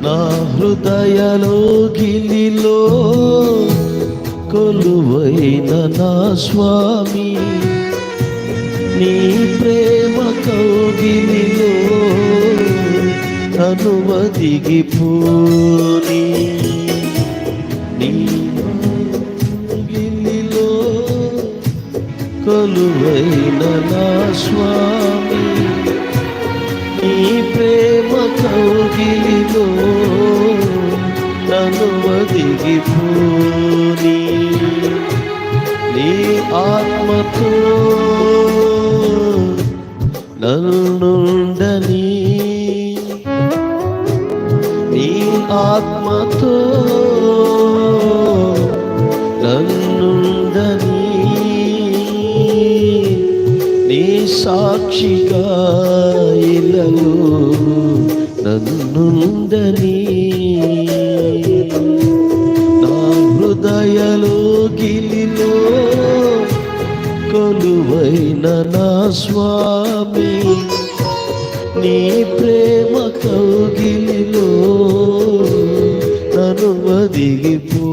హృదయలో గిలిలో కొలువైన నా స్వామి నీ ప్రేమ కౌగిలిలో అనువదిగిపోని నీ గిలిలో కొలువైన నా స్వామి నీ ప్రేమ కౌగిలిలో నన్ను వదిగిపోని నీ ఆత్మతో నన్నుండని. నీ ఆత్మతో నన్నుండని. నీ సాక్షిగా ఇలలో నన్నుండని నా హృదయలో గిలిలో కొలువైన నా స్వామి నీ ప్రేమ కౌగిలిలో నన్ను వదిగిపో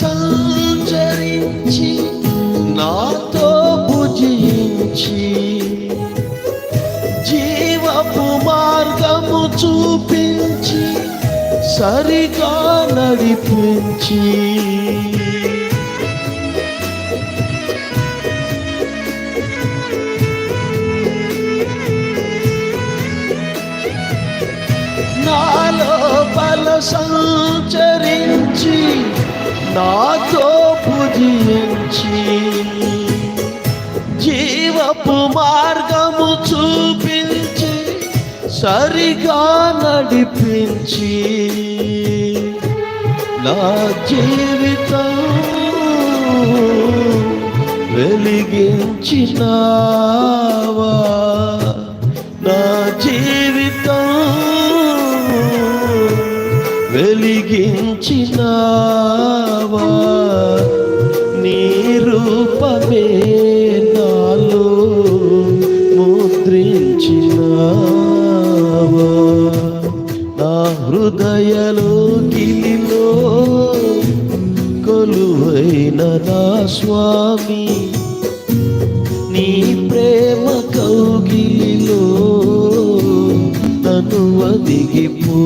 సంచరించి నాతో భుజించి జీవపు మార్గము చూపించి సరిగా నడిపించి. నాలో బల సంచరించి నాతో పూజించి జీవపు మార్గము చూపించి సరిగా నడిపించి నా జీవితం వెలిగించినావా? నా జీవితం వెలిగించినా నాలో ముద్రించినావా? నా హృదయలో గిలిలో కొలువైన నా స్వామి నీ ప్రేమ కౌగిలిలో నన్ను వదిగిపో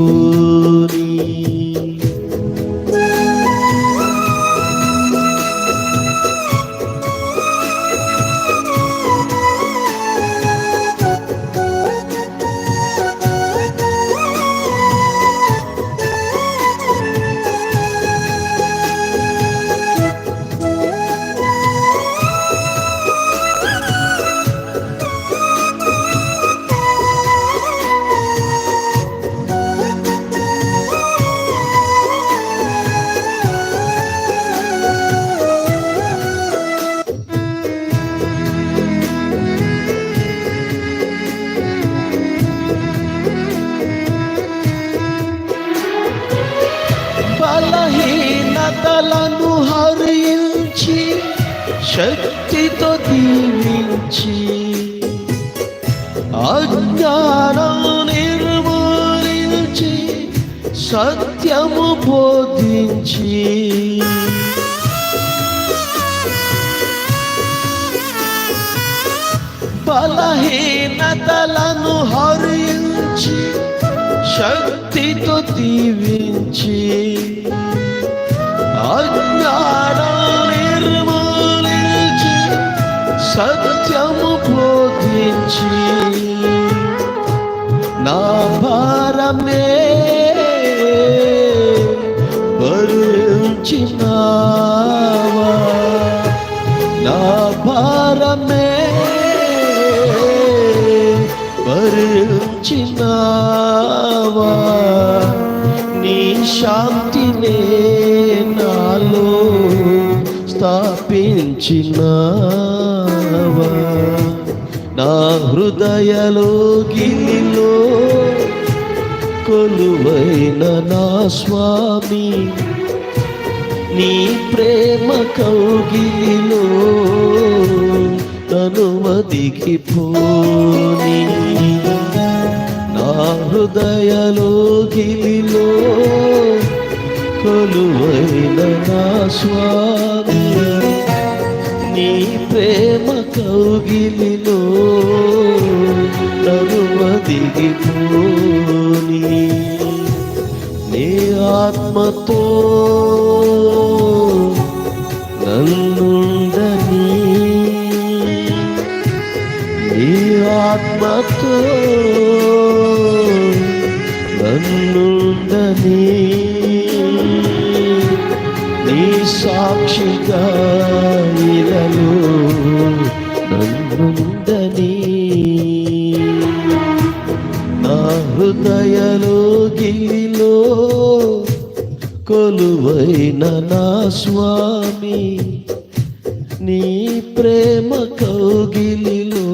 శక్తితో దీవించి అజ్ఞానం నిర్మూలించి సత్యము బోధించి. బలహీనతలను హరించి శక్తితో దీవించి. అజ్ఞానం సత్యము బోధించి నా భారమే భరించినావా? నా భారమే భరించినావా? నీ శాంతినే నాలో స్థాపించినావా నా హృదయలోకిలో గిలిలో కొలువైన నా స్వామి నీ ప్రేమ కౌగిలిలో తను పోని నా హృదయలోకిలో కొలువైన నా స్వామి నీ ప్రేమ కౌగిలిలో నరువ దిగిపోని నీ ఆత్మతో నన్నుండని. నీ ఆత్మతో నన్నుండని. నీ సాక్షిగా హృదయలో గిలిలో కొలువైన నా స్వామి నీ ప్రేమ కౌగిలిలో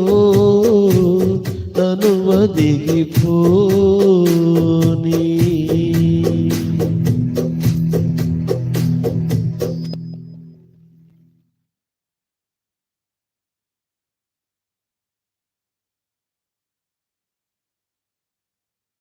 తను వదిగిపోని